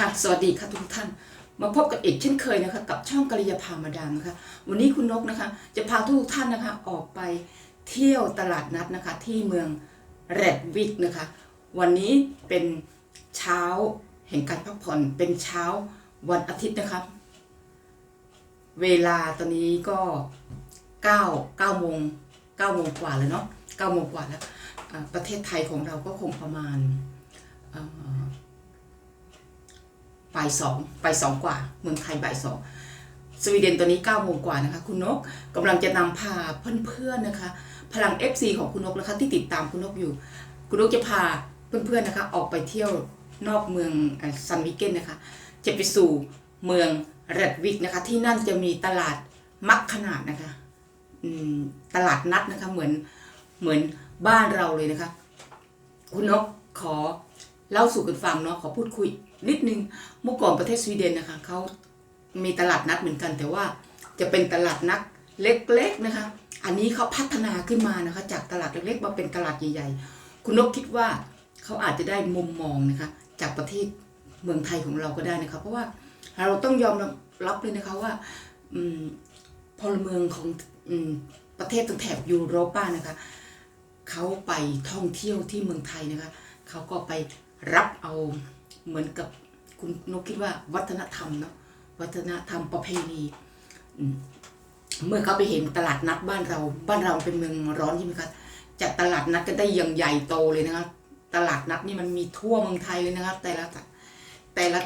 ค่ะ สวัสดีค่ะทุกท่าน มาพบกันอีกเช่นเคยนะคะ กับช่องกริยาพามาดามนะคะ วันนี้คุณนกนะคะ จะพาทุกท่านนะคะ ออกไปเที่ยวตลาดนัดนะคะ ที่เมืองแรดวิกนะคะ วันนี้เป็นเช้าแห่งการพักผ่อนเป็นเช้าวันอาทิตย์นะคะ เวลาตอนนี้ก็9 9โมง9โมงกว่าแล้วเนาะ9โมงกว่าแล้ว ประเทศไทยของเราก็คงประมาณเบ่ายสองบ่ายสองกว่า เมืองไทยบ่ายสองสวีเดนตอนนี้9ก้าโมงกว่านะคะ คุณนกกำลังจะนำพาเพื่อนๆนะคะ พลัง FC ของคุณนกนะคะ ที่ติดตามคุณนกอยู่ คุณนกจะพาเพื่อนๆนะคะ ออกไปเที่ยวนอกเมืองซันวิกเกนนะคะ จะไปสู่เมืองแรดวิกนะคะ ที่นั่นจะมีตลาดมักขนาดนะคะตลาดนัดนะคะ เหมือนเหมือนบ้านเราเลยนะคะ คุณนกขอเล่าสู่กันฟังเนาะขอพูดคุย นิดนึงเมื่อก่อนประเทศสวีเดนนะคะเขามีตลาดนัดเหมือนกัน แต่ว่าจะเป็นตลาดนัดเล็กๆนะคะ อันนี้เขาพัฒนาขึ้นมานะคะ จากตลาดเล็กๆมาเป็นตลาดใหญ่ๆ คุณนกคิดว่าเขาอาจจะได้มุมมองนะคะ จากประเทศเมืองไทยของเราก็ได้นะคะ เพราะว่าเราต้องยอมรับเลยนะคะว่าพลเมืองของอประเทศตรงแถบยูโรปานะคะเขาไปท่องเที่ยวที่เมืองไทยนะคะเขาก็ไปรับเอา เหมือนกับคุณนกคิดว่าวัฒนธรรมเนาะวัฒนธรรมประเพณีเมื่อเขาไปเห็นตลาดนัดบ้านเรา บ้านเราเป็นเมืองร้อนใช่ไหมคะจัดตลาดนัดกันได้อย่างใหญ่โตเลยนะคะตลาดนัดนี่มันมีทั่วเมืองไทยเลยนะคะแต่ละแต่ละ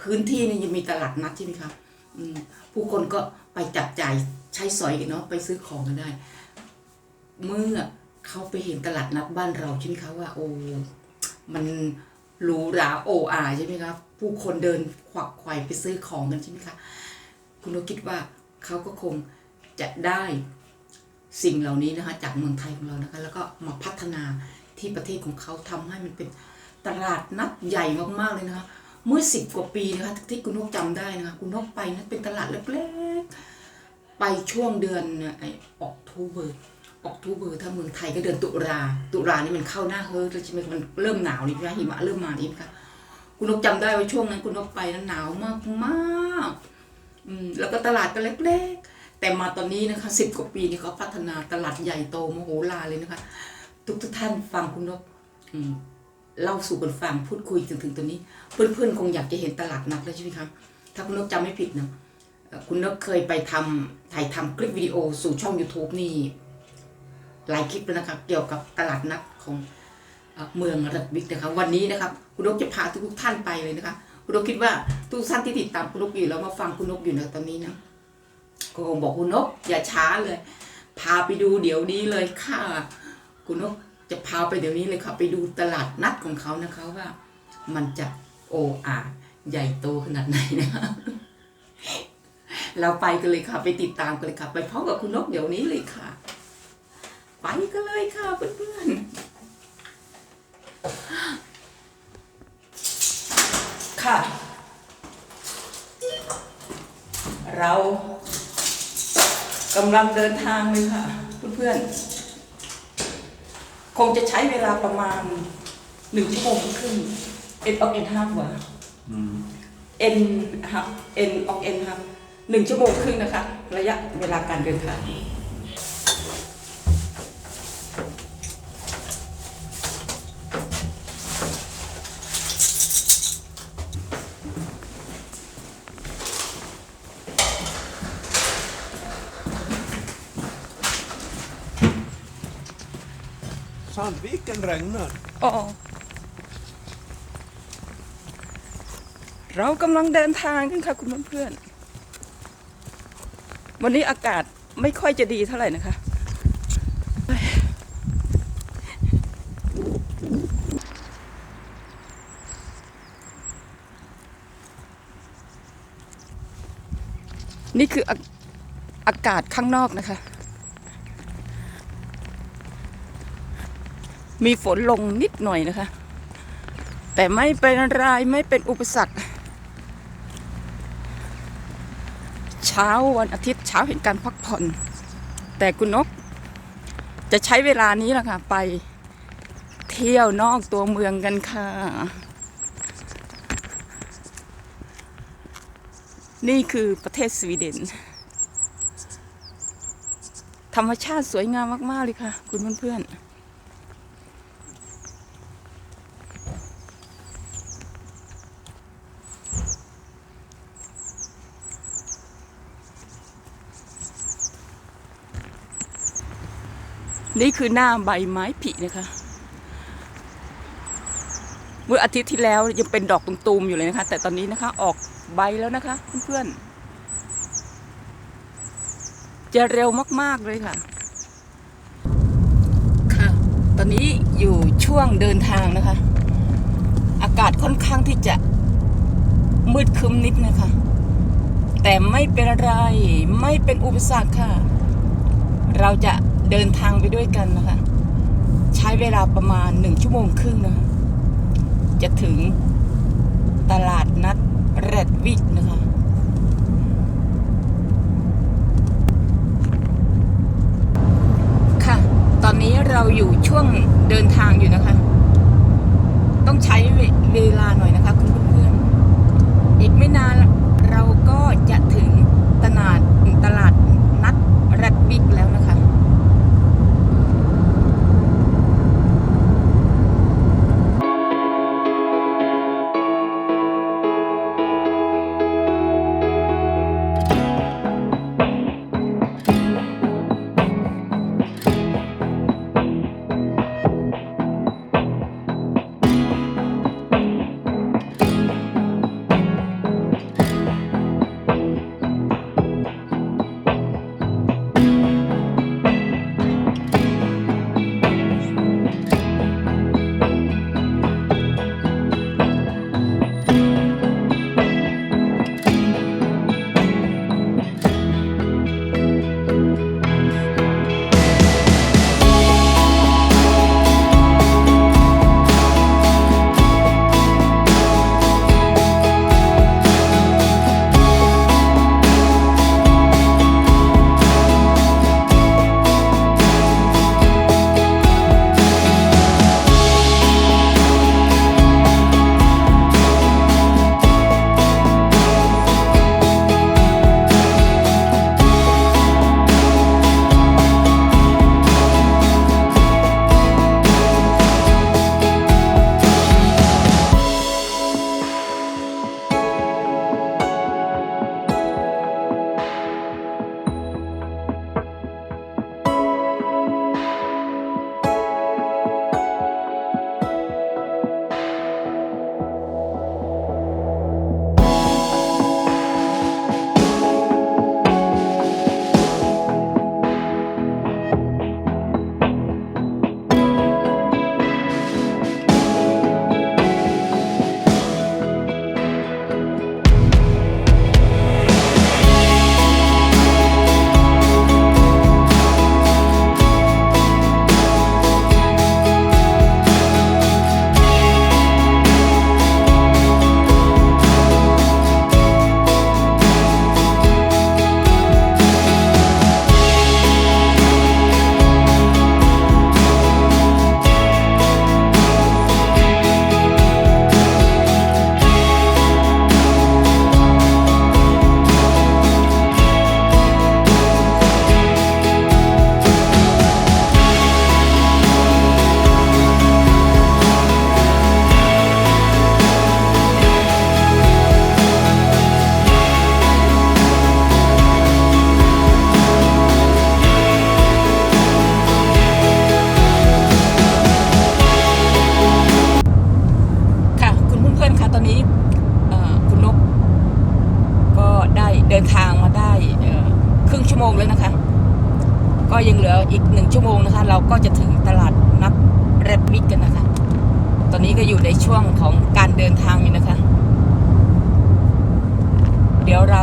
พื้นที่นี่ยังมีตลาดนัดใช่ไหมคะอืมผู้คนก็ไปจับจ่ายใช้สอยกันเนาะไปซื้อของกันได้ เมื่อเขาไปเห็นตลาดนัดบ้านเราใช่ไหมคะว่า โอ้มัน หรูหราโออาใช่ไหมคะผู้คนเดินขวักไขว่ไปซื้อของกันใช่ไหมคะคุณก็คิดว่าเขาก็คงจะได้สิ่งเหล่านี้นะคะจากเมืองไทยของเรานะคะแล้วก็มาพัฒนาที่ประเทศของเขาทำให้มันเป็นตลาดนัดใหญ่มากๆเลยนะคะเมื่อสิบกว่าปีนะคะที่คุณนกจำได้นะคะคุณนกไปนั้นเป็นตลาดเล็กๆ ไปช่วงเดือนอออกทูเบอร์ ออกทูเบอร์ถ้าเมืองไทยก็เดือนตุลาตุลานี่มันเข้าหน้าเฮิร์ตแล้วใช่ไหมมันเริ่มหนาวนี่ใช่ไหมหิมะเริ่มมานี่ค่ะคุณนกจำได้ว่าช่วงนั้นคุณนกไปนั้นหนาวมากมากอืมแล้วก็ตลาดก็เล็กๆ แต่มาตอนนี้นะคะสิบกว่าปีนี่เขาพัฒนาตลาดใหญ่โตมโหฬารเลยนะคะ ทุกทุกท่านฟังคุณนกอืมเล่าสู่กันฟังพูดคุยถึงถึงตัวนี้ เพื่อนๆคงอยากจะเห็นตลาดนัดแล้วใช่ไหมคะถ้าคุณนกจำไม่ผิดนะเอ่อคุณนกเคยไปทำถ่ายทำคลิปวิดีโอสู่ช่อง YouTube นี่ หลายคลิปแล้วนะครับเกี่ยวกับตลาดนัดของเมืองรัดวิกนะคะวันนี้นะครับคุณนกจะพาทุกท่านไปเลยนะคะคุณนกคิดว่าทุกท่านที่ติดตามคุณนกอยู่แล้วมาฟังคุณนกอยู่ในตอนนี้นะก็คงบอกคุณนกอย่าช้าเลย พาไปดูเดี๋ยวนี้เลยค่ะคุณนกจะพาไปเดี๋ยวนี้เลยค่ะไปดูตลาดนัดของเขานะคะว่า มันจะโออาใหญ่โตขนาดไหนนะคะเราไปกันเลยค่ะ ไปติดตามกันเลยค่ะ ไปพร้อมกับคุณนกเดี๋ยวนี้เลยค่ะ ไปกันเลยค่ะเพื่อนๆ ค่ะ เรากำลังเดินทางเลยค่ะ เพื่อนๆ คงจะใช้เวลาประมาณหนึ่งชั่วโมงครึ่งเอ็นออกเอ็นห้าวะเอ็นฮับเอ็นออกเอ็นฮับหนึ่งชั่วโมงครึ่งนะคะ ระยะเวลาการเดินทาง Sandviken regnar. อ๋อเรากำลังเดินทางกันค่ะ คุณเพื่อนๆวันนี้อากาศไม่ค่อยจะดีเท่าไหร่นะคะ นี่คืออาอากาศข้างนอกนะคะ มีฝนลงนิดหน่อยนะคะ แต่ไม่เป็นไรไม่เป็นอุปสรรค เช้าวันอาทิตย์เช้าเห็นการพักผ่อน แต่คุณนก จะใช้เวลานี้แหละค่ะ ไปเที่ยวนอกตัวเมืองกันค่ะ นี่คือประเทศสวีเดน ธรรมชาติสวยงามมาก ๆ เลยค่ะ คุณเพื่อนๆ นี่คือหน้าใบไม้ผลินะคะ เมื่ออาทิตย์ที่แล้วยังเป็นดอกตุมๆอยู่เลยนะคะ แต่ตอนนี้นะคะออกใบแล้วนะคะ เพื่อนๆ จะเร็วมากๆเลยค่ะ ค่ะ ตอนนี้อยู่ช่วงเดินทางนะคะ อากาศค่อนข้างที่จะมืดคึมนิดนะคะ แต่ไม่เป็นไร ไม่เป็นอุปสรรคค่ะ เราจะ เดินทางไปด้วยกันนะคะ ใช้เวลาประมาณหนึ่งชั่วโมงครึ่งนะะจะถึงตลาดนัดแรดวิกนะคะค่ะ ตอนนี้เราอยู่ช่วงเดินทางอยู่นะคะ ต้องใช้เวเวลาหน่อยนะคะ คุณเพื่อนๆอีกไม่นานเราก็จะถึงตลาด โมงแล้วนะคะ ก็ยังเหลืออีกหนึ่งชั่วโมงนะคะ เราก็จะถึงตลาดนัดแรดวิกกันนะคะ ตอนนี้ก็อยู่ในช่วงของการเดินทางอยู่นะคะ เดี๋ยวเรา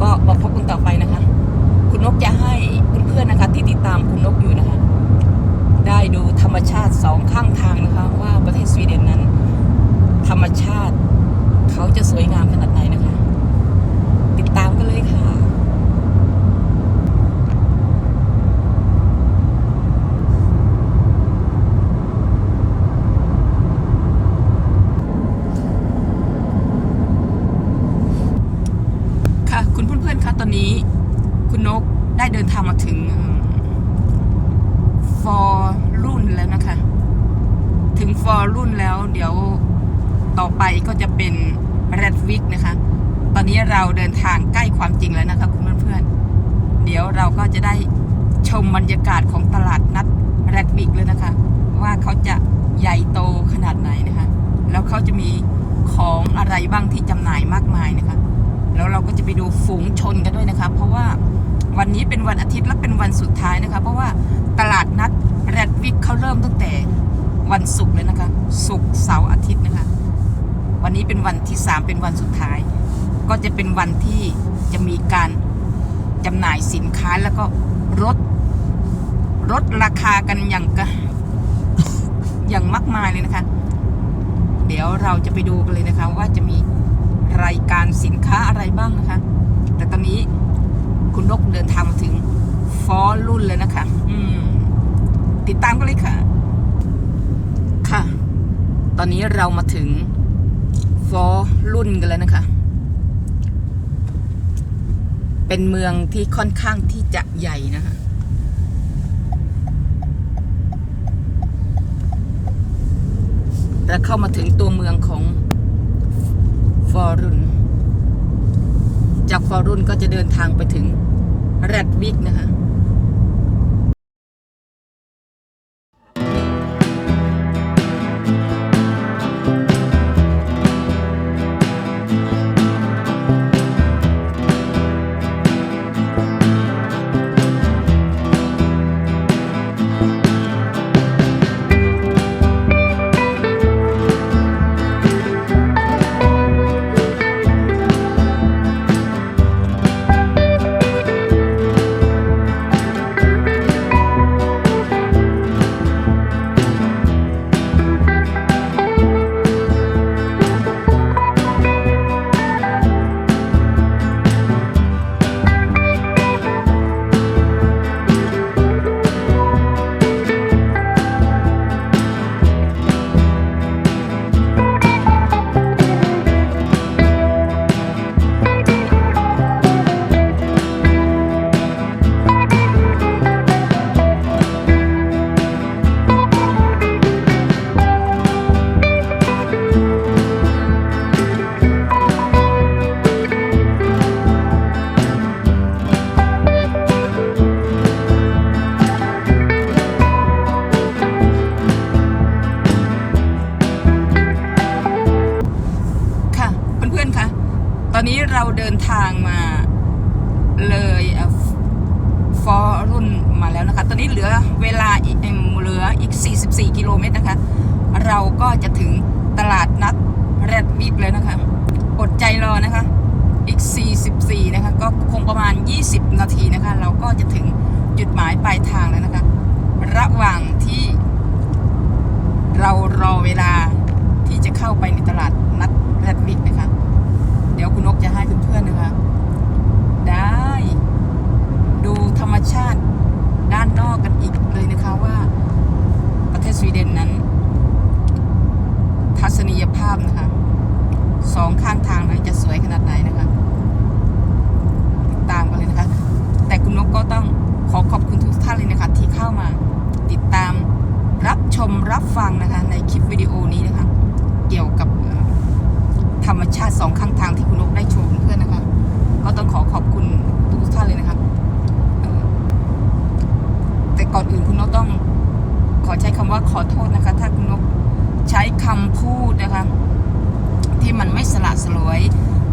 ก็มาพบกันต่อไปนะคะ คุณนกจะให้เพื่อนๆนะคะ ที่ติดตามคุณนกอยู่นะคะ ได้ดูธรรมชาติสองข้างทางนะคะ ว่าประเทศสวีเดนนั้น ธรรมชาติเขาจะสวยงามขนาดไหนนะคะ ติดตามกันเลยค่ะ เดี๋ยวต่อไปก็จะเป็นแรดวิกนะคะ ตอนนี้เราเดินทางใกล้ความจริงแล้วนะคะคุณเพื่อนๆ เดี๋ยวเราก็จะได้ชมบรรยากาศของตลาดนัดแรดวิกเลยนะคะ ว่าเขาจะใหญ่โตขนาดไหนนะคะ แล้วเขาจะมี ของอะไรบ้างที่จำหน่ายมากมายนะคะ แล้วเราก็จะไปดูฝูงชนกันด้วยนะคะ เพราะว่าวันนี้เป็นวันอาทิตย์และเป็นวันสุดท้ายนะคะ เพราะว่าตลาดนัดแรดวิกเขาเริ่มตั้งแต่วันศุกร์เลยนะคะศุกร์เสาร์อาทิตย์นะคะ วันนี้เป็นวันที่สามเป็นวันสุดท้าย ก็จะเป็นวันที่จะมีการจำหน่ายสินค้าแล้วก็ลดลดราคากันอย่างกอย่างมากมายเลยนะคะ เดี๋ยวเราจะไปดูกันเลยนะคะว่าจะมีรายการสินค้าอะไรบ้างนะคะ แต่ตอนนี้คุณนกเดินทางมาถึงฟอร์รุ่นเลยนะคะ อืม ติดตามกันเลยค่ะ ค่ะ ตอนนี้เรามาถึงฟอร์รุ่นกันแล้วนะคะ เป็นเมืองที่ค่อนข้างที่จะใหญ่นะคะ และเข้ามาถึงตัวเมืองของฟอรุนจากฟอรุนก็จะเดินทางไปถึงแรดวิกนะคะ เราเดินทางมาเลยฟอรุ่นมาแล้วนะคะ ตอนนี้เหลือเวลาอีกเอิ่มเหลืออีก 44 กิโลเมตรนะคะ เราก็จะถึงตลาดนัดแรดวิกแล้วนะคะ อดใจรอนะคะ อีก 44 นะคะ ก็คงประมาณ 20 นาทีนะคะ เราก็จะถึงจุดหมายปลายทางแล้วนะคะ ระหว่างที่เรารอเวลาที่จะเข้าไปในตลาดนัดแรดวิกนะคะ เดี๋ยวคุณนกจะให้เพื่อนๆนะคะได้ธรรมชาติด้านนอกกันอีกเลยนะคะว่า ประเทศสวีเดนนั้น ทัศนียภาพนะคะสองข้างทางนั้นจะสวยขนาดไหนนะคะ ติดตามกันเลยนะคะ แต่คุณนกก็ต้องขอขอบคุณทุกท่านเลยนะคะ ที่เข้ามาติดตามรับชมรับฟังนะคะ ในคลิปวิดีโอนี้นะคะ เกี่ยวกับเอ่อธรรมชาติสองข้างทางที่คุณนกได้โชว์เพื่อนๆนะคะ ก็ต้องขอขอบคุณทุกท่านเลยนะคะเอ่อแต่ก่อนอื่นคุณนกต้องขอใช้คำว่าขอโทษนะคะ ถ้าคุณนกใช้ คำพูดนะคะ ที่มันไม่สละสลวย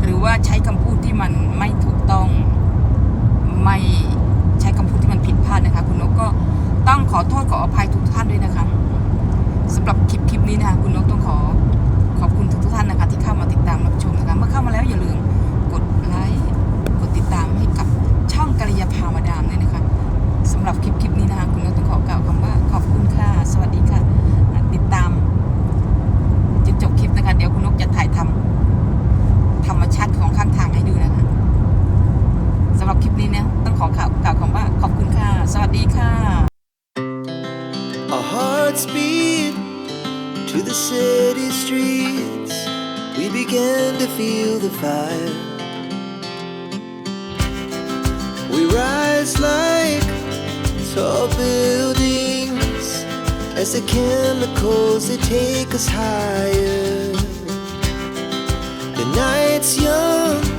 หรือว่าใช้คำพูดที่มันไม่ถูกต้องไม่ใช้คำพูดที่มันผิดพลาดนะคะ คุณนกก็ต้องขอโทษขออภัยทุกท่านด้วยนะคะสำหรับคลิปคลิปนี้นะคะคุณนกต้องขอขอบคุณทุกทุกท่านนะคะ ที่เข้ามาติดตามรับชมนะคะเมื่อเข้ามาแล้วอย่าลืมกดไลค์กดติดตามให้กับช่องกัลยาภามาดามด้วยนะคะสำหรับคลิปคลิปนี้นะคะ คุณนกต้องขอกล่าวคำว่าขอบคุณค่ะ สวัสดีค่ะ หรับคลิปนี้เนี่ยต้องขอกล่าวกล่าวคำว่าขอบคุณค่ะ สวัสดีค่ะ Our hearts to the city streets. We began to feel the fire. We rise like tall buildings as the chemicals they take us higher. The night's young